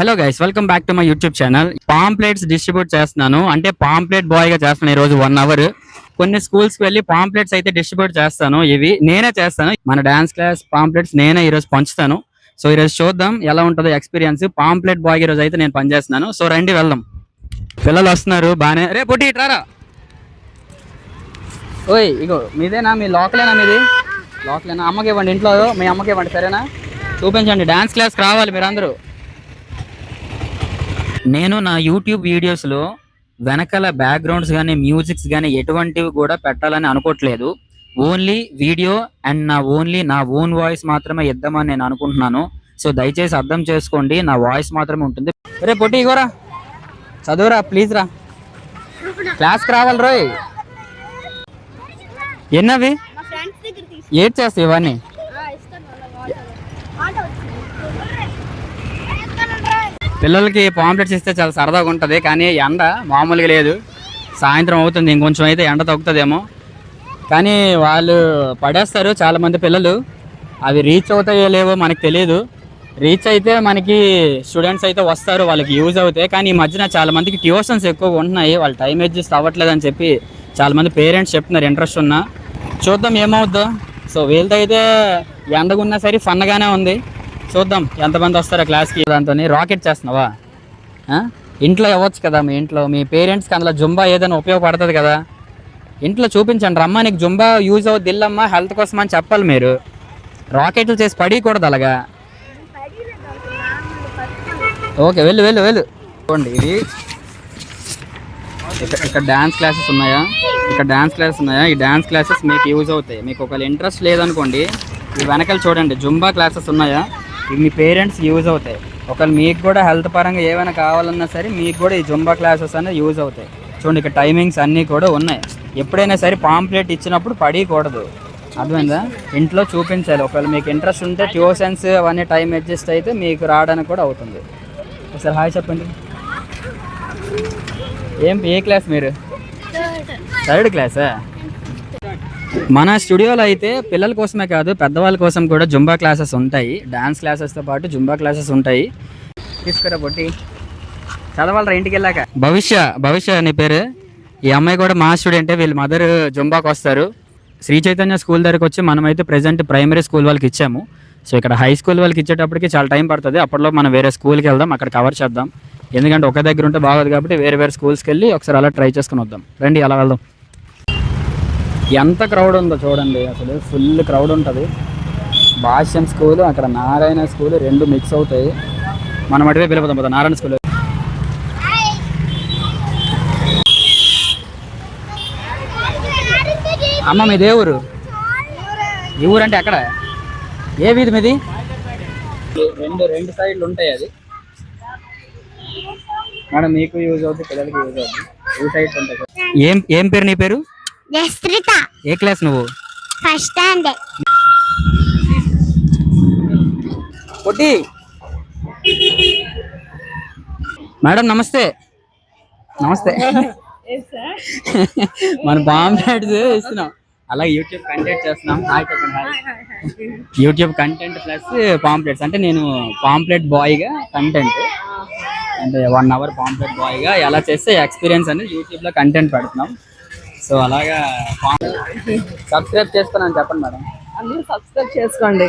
Hello guys welcome back to my YouTube channel pamphlets distribute చేస్తున్నాను. అంటే pamphlet బాయ్గా చేస్తున్నాను ఈ రోజు వన్ అవర్ కొన్ని స్కూల్స్కి వెళ్ళి పాంప్లెట్స్ అయితే డిస్ట్రిబ్యూట్ చేస్తాను. ఇవి నేనే చేస్తాను. మన డాన్స్ క్లాస్ పాంప్లెట్స్ నేనే ఈ రోజు పంచుతాను. సో ఈ రోజు చూద్దాం ఎలా ఉంటుందో ఎక్స్పీరియన్స్ పాంప్లెట్ బాయ్ ఈ రోజు అయితే నేను పనిచేస్తున్నాను. సో రండి వెళ్దాం. పిల్లలు వస్తున్నారు. బానే రే పొట్టి ఇట్రారా ఓయ్ ఇగో మీదేనా? మీ లోకలేనా మీది? లోకలేనా? అమ్మకి ఇవ్వండి ఇంట్లో మీ అమ్మకి ఇవ్వండి సరేనా? చూపించండి. డాన్స్ క్లాస్కి రావాలి మీరందరూ. నేను నా యూట్యూబ్ వీడియోస్లో వెనకాల బ్యాక్గ్రౌండ్స్ కానీ మ్యూజిక్స్ కానీ ఎటువంటివి కూడా పెట్టాలని అనుకోవట్లేదు. ఓన్లీ వీడియో అండ్ నా ఓన్లీ నా ఓన్ వాయిస్ మాత్రమే ఇద్దామని నేను అనుకుంటున్నాను. సో దయచేసి అర్థం చేసుకోండి నా వాయిస్ మాత్రమే ఉంటుంది. రే పొట్టి ఇగోరా. చదువురా ప్లీజ్ రా. క్లాస్కి రావాలి రోయ్. ఎన్నవి? ఏడ్ చేస్తావు ఇవన్నీ? పిల్లలకి పాంప్లెట్స్ ఇస్తే చాలా సరదాగా ఉంటుంది కానీ ఎండ మామూలుగా లేదు. సాయంత్రం అవుతుంది ఇంకొంచెం అయితే ఎండ తగ్గుతుందేమో. కానీ వాళ్ళు పడేస్తారు చాలామంది పిల్లలు. అవి రీచ్ అవుతాయో లేవో మనకు తెలియదు రీచ్ అయితే మనకి స్టూడెంట్స్ అయితే వస్తారు వాళ్ళకి యూజ్ అవుతాయి. కానీ ఈ మధ్యన చాలామందికి ట్యూషన్స్ ఎక్కువగా ఉంటున్నాయి వాళ్ళు టైం అడ్జస్ట్ అవ్వట్లేదు అని చెప్పి చాలామంది పేరెంట్స్ చెప్తున్నారు ఇంట్రెస్ట్ ఉన్నా. చూద్దాం ఏమవుద్దో. సో వీళ్ళతో అయితే ఎండగున్నా సరే ఫన్గానే ఉంది. చూద్దాం. ఎంతమంది వస్తారో క్లాస్కి దాంతో రాకెట్ చేస్తున్నావా? ఇంట్లో ఇవ్వచ్చు కదా మీ ఇంట్లో. మీ పేరెంట్స్కి అందులో జుంబా ఏదైనా ఉపయోగపడుతుంది కదా. ఇంట్లో చూపించండి. రమ్మా నీకు జుంబా యూజ్ అవుద్ది ఇల్లమ్మా హెల్త్ కోసం అని చెప్పాలి మీరు. రాకెట్లు చేసి పడికూడదు అలాగా? ఓకే వెళ్ళు వెళ్ళు వెళ్ళు. చూడండి ఇది ఇక్కడ ఇక్కడ డ్యాన్స్ క్లాసెస్ ఉన్నాయా? ఇక్కడ డ్యాన్స్ క్లాసెస్ ఉన్నాయా? ఈ డ్యాన్స్ క్లాసెస్ మీకు యూజ్ అవుతాయి. మీకు ఒకవేళ ఇంట్రెస్ట్ లేదనుకోండి ఈ వెనకాల చూడండి జుంబా క్లాసెస్ ఉన్నాయా? ఇవి మీ పేరెంట్స్ యూజ్ అవుతాయి. ఒకవేళ మీకు కూడా హెల్త్ పరంగా ఏమైనా కావాలన్నా సరే మీకు కూడా ఈ జుంబా క్లాసెస్ అనేవి యూజ్ అవుతాయి. చూడండి ఇక్కడ టైమింగ్స్ అన్నీ కూడా ఉన్నాయి. ఎప్పుడైనా సరే పాంప్లెట్ ఇచ్చినప్పుడు పడికూడదు. అర్థమైందా? ఇంట్లో చూపించాలి. ఒకవేళ మీకు ఇంట్రెస్ట్ ఉంటే ట్యూషన్స్ అవన్నీ టైం అడ్జస్ట్ అయితే మీకు రావడానికి కూడా అవుతుంది. ఒకసారి హాయ్ చెప్పండి. ఏం ఏ క్లాస్ మీరు? థర్డ్ క్లాసా? మన స్టూడియోలో అయితే పిల్లల కోసమే కాదు పెద్దవాళ్ళ కోసం కూడా జుంబా క్లాసెస్ ఉంటాయి. డాన్స్ క్లాసెస్తో పాటు జుంబా క్లాసెస్ ఉంటాయి. తీసుకురా పొట్టి చదవాలరా ఇంటికి వెళ్ళాక. భవిష్య భవిష్య నీ పేరు? ఈ అమ్మాయి కూడా మా స్టూడెంటే వీళ్ళ మదర్ జుంబాకి వస్తారు. శ్రీ చైతన్య స్కూల్ దగ్గరకు వచ్చి మనమైతే ప్రెజెంట్ ప్రైమరీ స్కూల్ వాళ్ళకి ఇచ్చాము. సో ఇక్కడ హై స్కూల్ వాళ్ళకి ఇచ్చేటప్పటికి చాలా టైం పడుతుంది. అప్పట్లో మనం వేరే స్కూల్కి వెళ్దాం అక్కడ కవర్ చేద్దాం. ఎందుకంటే ఒక దగ్గర ఉంటే బాగోదు కాబట్టి వేరే వేరే స్కూల్స్కి వెళ్ళి ఒకసారి అలా ట్రై చేసుకుని వద్దాం. రండి అలా వెళ్దాం. ఎంత క్రౌడ్ ఉందో చూడండి. అసలు ఫుల్ క్రౌడ్ ఉంటుంది. భాష్యం స్కూల్ అక్కడ నారాయణ స్కూల్ రెండు మిక్స్ అవుతాయి. మనం అటువైపు వెళ్ళిపోతాం పోతాం నారాయణ స్కూల్. అమ్మ మీది ఏ ఊరు? ఈ ఊరు అంటే అక్కడ ఏ వీధి మీది? రెండు రెండు సైడ్లు ఉంటాయి అది. మేడం మీకు యూజ్ అవుతుంది పిల్లలకి యూజ్ అవుతుంది టూ సైడ్స్ ఉంటాయి. ఏం ఏం పేరు నీ పేరు? జస్త్రిత ఏ క్లాస్ నువ్వు? ఫస్ట్ స్టాండ్ పొట్టి. మేడం నమస్తే. నమస్తే. మన పాంప్లెట్స్ ఇస్తున్నాం అలా యూట్యూబ్ కంటెంట్ చేస్తున్నాం. హాయ్ చెప్పండి hi YouTube content plus pamphlets అంటే నేను పాంప్లెట్ బాయ్గా కంటెంట్ అంటే వన్ అవర్ పాంప్లెట్ బాయ్గా ఎలా చేస్తే ఎక్స్పీరియన్స్ అనేది యూట్యూబ్లో కంటెంట్ పెడుతున్నాం. సో అలాగా సబ్స్క్రైబ్ చేస్తానని చెప్పండి మేడం. అందరూ సబ్స్క్రైబ్ చేసుకోండి.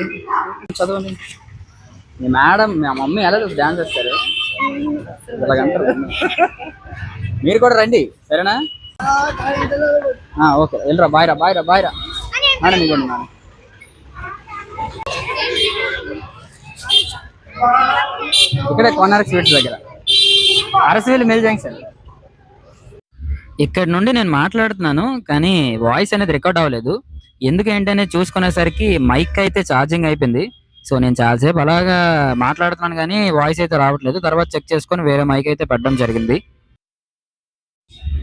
చదవండి. మీ మేడం మా మమ్మీ ఎలా డాన్స్ చేస్తారు ఇలాగంటారు మీరు కూడా రండి సరేనా? ఆ, ఓకే. వెళ్ళరా బాయ్ రా బాయ్ రా బాయ్ రా. మేడం ఇవ్వండి మేడం. ఇక్కడే కొనార్క్ స్వీట్స్ దగ్గర. అరసవేలు మిల్ జంక్షన్ ఇక్కడ నుండి నేను మాట్లాడుతున్నాను కానీ వాయిస్ అనేది రికార్డ్ అవ్వలేదు. ఎందుకు ఏంటనే చూసుకునేసరికి మైక్ అయితే ఛార్జింగ్ అయిపోయింది. సో నేను చాలాసేపు అలాగా మాట్లాడుతున్నాను కానీ వాయిస్ అయితే రావట్లేదు. తర్వాత చెక్ చేసుకొని వేరే మైక్ అయితే పెట్టడం జరిగింది.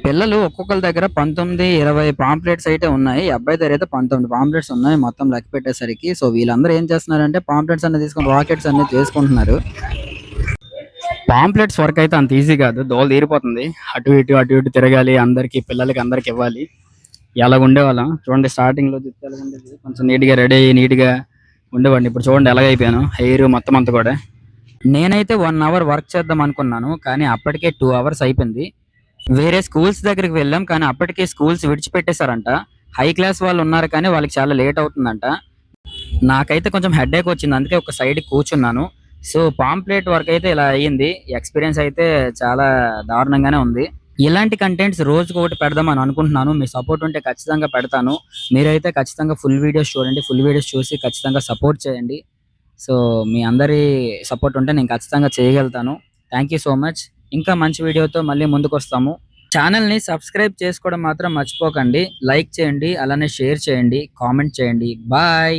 పిల్లలు ఒక్కొక్కరి దగ్గర పంతొమ్మిది ఇరవై పాంప్లెట్స్ అయితే ఉన్నాయి. అబ్బాయి దగ్గర అయితే పంతొమ్మిది పాంప్లెట్స్ ఉన్నాయి మొత్తం లెక్క పెట్టేసరికి. సో వీళ్ళందరూ ఏం చేస్తున్నారంటే పాంప్లెట్స్ అన్ని తీసుకొని రాకెట్స్ అన్ని చేసుకుంటున్నారు. పాంప్లెట్స్ వర్క్ అయితే అంత ఈజీ కాదు. దోలు తీరిపోతుంది. అటు ఇటు అటు ఇటు తిరగాలి. అందరికి పిల్లలకి అందరికి ఇవ్వాలి. ఎలా ఉండేవాళ్ళం? చూడండి స్టార్టింగ్లో ఎలా ఉండేది? కొంచెం నీట్గా రెడీ అయ్యి నీట్గా ఉండేవాడిని. ఇప్పుడు చూడండి ఎలాగైపోయాను హెయిర్ మొత్తం అంతా కూడా. నేనైతే వన్ అవర్ వర్క్ చేద్దాం అనుకున్నాను కానీ అప్పటికే టూ అవర్స్ అయిపోయింది. వేరే స్కూల్స్ దగ్గరికి వెళ్ళాం కానీ అప్పటికే స్కూల్స్ విడిచిపెట్టేశారంట. హై క్లాస్ వాళ్ళు ఉన్నారు కానీ వాళ్ళకి చాలా లేట్ అవుతుందంట. నాకైతే కొంచెం హెడేక్ వచ్చింది. అందుకే ఒక సైడ్ కూర్చున్నాను. సో పాంప్లెట్ వర్క్ అయితే ఇలా అయ్యింది. ఎక్స్పీరియన్స్ అయితే చాలా దారుణంగానే ఉంది. ఇలాంటి కంటెంట్స్ రోజుకి ఒకటి పెడదామని అనుకుంటున్నాను. మీ సపోర్ట్ ఉంటే ఖచ్చితంగా పెడతాను. మీరైతే ఖచ్చితంగా ఫుల్ వీడియోస్ చూడండి. ఫుల్ వీడియోస్ చూసి ఖచ్చితంగా సపోర్ట్ చేయండి. సో మీ అందరి సపోర్ట్ ఉంటే నేను ఖచ్చితంగా చేయగలుగుతాను. థ్యాంక్ యూ సో మచ్ ఇంకా మంచి వీడియోతో మళ్ళీ ముందుకు వస్తాము ఛానల్ని సబ్స్క్రైబ్ చేసుకోవడం మాత్రం మర్చిపోకండి. లైక్ చేయండి. అలానే షేర్ చేయండి. కామెంట్ చేయండి. బాయ్